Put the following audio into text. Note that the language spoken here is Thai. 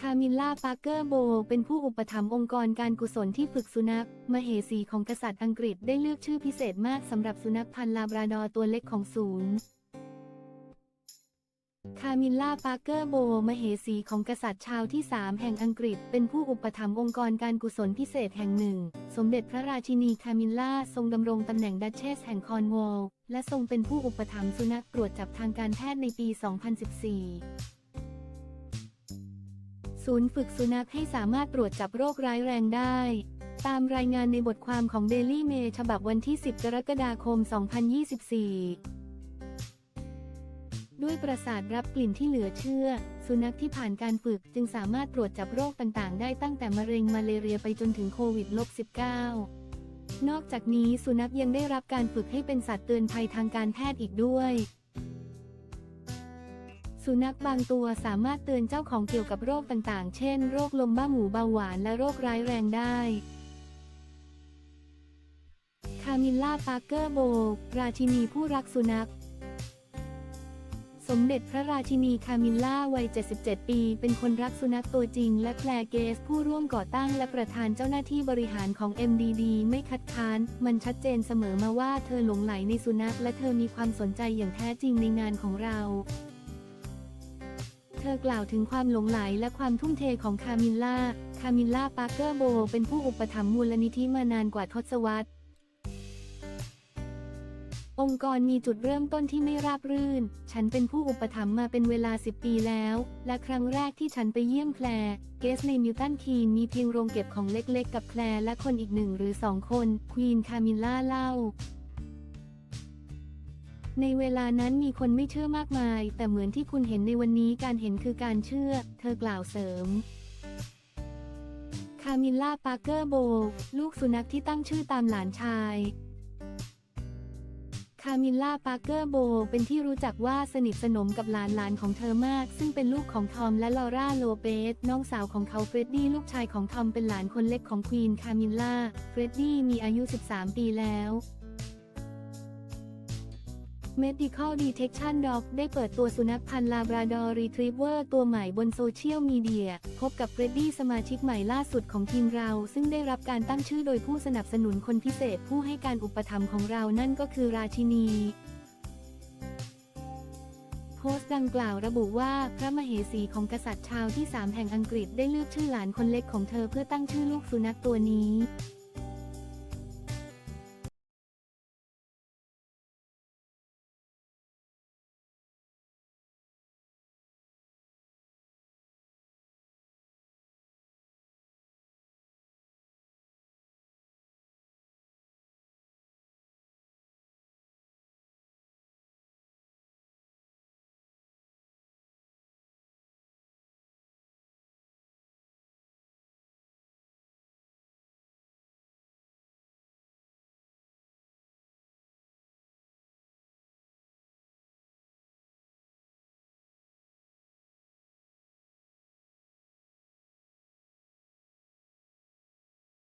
คามิล่า ปาร์เกอร์โบ เป็นผู้อุปถัมภ์องค์กรการกุศลที่ฝึกสุนัข มเหสีของกษัตริย์อังกฤษได้เลือกชื่อพิเศษมากสำหรับสุนัขพันธุ์ลาบราดอร์ตัวเล็กของศูนย์ คามิลล่า ปาร์เกอร์โบ มเหสีของกษัตริย์ชาวที่ 3 แห่งอังกฤษ เป็นผู้อุปถัมภ์องค์กรการกุศลพิเศษแห่งหนึ่ง สมเด็จพระราชินีคามิลล่าทรงดำรงตำแหน่งดัชเชสแห่งคอนวอลและทรงเป็นผู้อุปถัมภ์สุนัขตรวจจับทางการแพทย์ในปี 2014 ศูนย์ฝึกสุนัขให้สามารถตรวจจับโรคร้ายแรงได้ ตามรายงานในบทความของ Daily Mail ฉบับวันที่ 10 กรกฎาคม 2024ด้วยประสาทรับกลิ่นที่เหลือเชื่อ สุนัขที่ผ่านการฝึกจึงสามารถตรวจจับโรคต่างๆ ได้ตั้งแต่มะเร็งมาเลเรียไปจนถึงโควิด -19 นอกจากนี้สุนัขยังได้รับการฝึกให้เป็นสัตว์เตือนภัยทางการแพทย์อีกด้วย สุนัขบางตัวสามารถเตือนเจ้าของเกี่ยวกับโรคต่างๆ เช่น โรคลมบ้าหมูเบาหวานและโรคร้ายแรงได้ คามิลล่าปาร์เกอร์โบราชินีผู้รักสุนัข สมเด็จพระราชินีคามิลล่าวัย 77 ปี เป็นคนรักสุนัขตัวจริง และแคลเกส ผู้ร่วมก่อตั้งและประธานเจ้าหน้าที่บริหารของ MDD ไม่คัดค้าน มันชัดเจนเสมอมาว่าเธอหลงไหลในสุนัขและเธอมีความสนใจอย่างแท้จริงในงานของเรา ธอกล่าวถึงความหลงไหลและความทุ่มเทของคามิลล่า คามิลล่าปาร์เกอร์โบเป็นผู้อุปถัมภ์มูลนิธิมานานกว่าทศวรรษ องค์กรมีจุดเริ่มต้นที่ไม่ราบรื่น ฉันเป็นผู้อุปถัมภ์มาเป็นเวลา 10 ปีแล้ว และครั้งแรกที่ฉันไปเยี่ยมแคลร์เกสในมิวตันคีนมีเพียงโรงเก็บของเล็กๆ กับแคลร์และคนอีกหนึ่งหรือสองคน ควีนคามิลล่าเล่า ในเวลานั้นมีคนไม่เชื่อมากมาย แต่เหมือนที่คุณเห็นในวันนี้การเห็นคือการเชื่อ เธอกล่าวเสริม คามิลล่าปาร์เกอร์โบ ลูกสุนัขที่ตั้งชื่อตามหลานชายคามิลล่า ปาร์เกอร์โบ เป็นที่รู้จักว่าสนิทสนมกับหลานๆของเธอมาก ซึ่งเป็นลูกของทอมและลอร่า โลเปส น้องสาวของเขาเฟรดดี้ ลูกชายของทอม เป็นหลานคนเล็กของควีน คามิลล่า เฟรดดี้มีอายุ 13 ปีแล้ว Medical Detection Dog ได้เปิดตัวสุนัขพันธุ์ลาบราดอร์รีทรีเวอร์ตัวใหม่บนโซเชียลมีเดีย พบกับเฟรดดี้สมาชิกใหม่ล่าสุดของทีมเรา ซึ่งได้รับการตั้งชื่อโดยผู้สนับสนุนคนพิเศษผู้ให้การอุปถัมภ์ของเรานั่นก็คือราชินีโพสต์ดังกล่าวระบุว่าพระมเหสีของกษัตริย์ชาวที่ 3 แห่งอังกฤษได้เลือกชื่อหลานคนเล็กของเธอเพื่อตั้งชื่อลูกสุนัขตัวนี้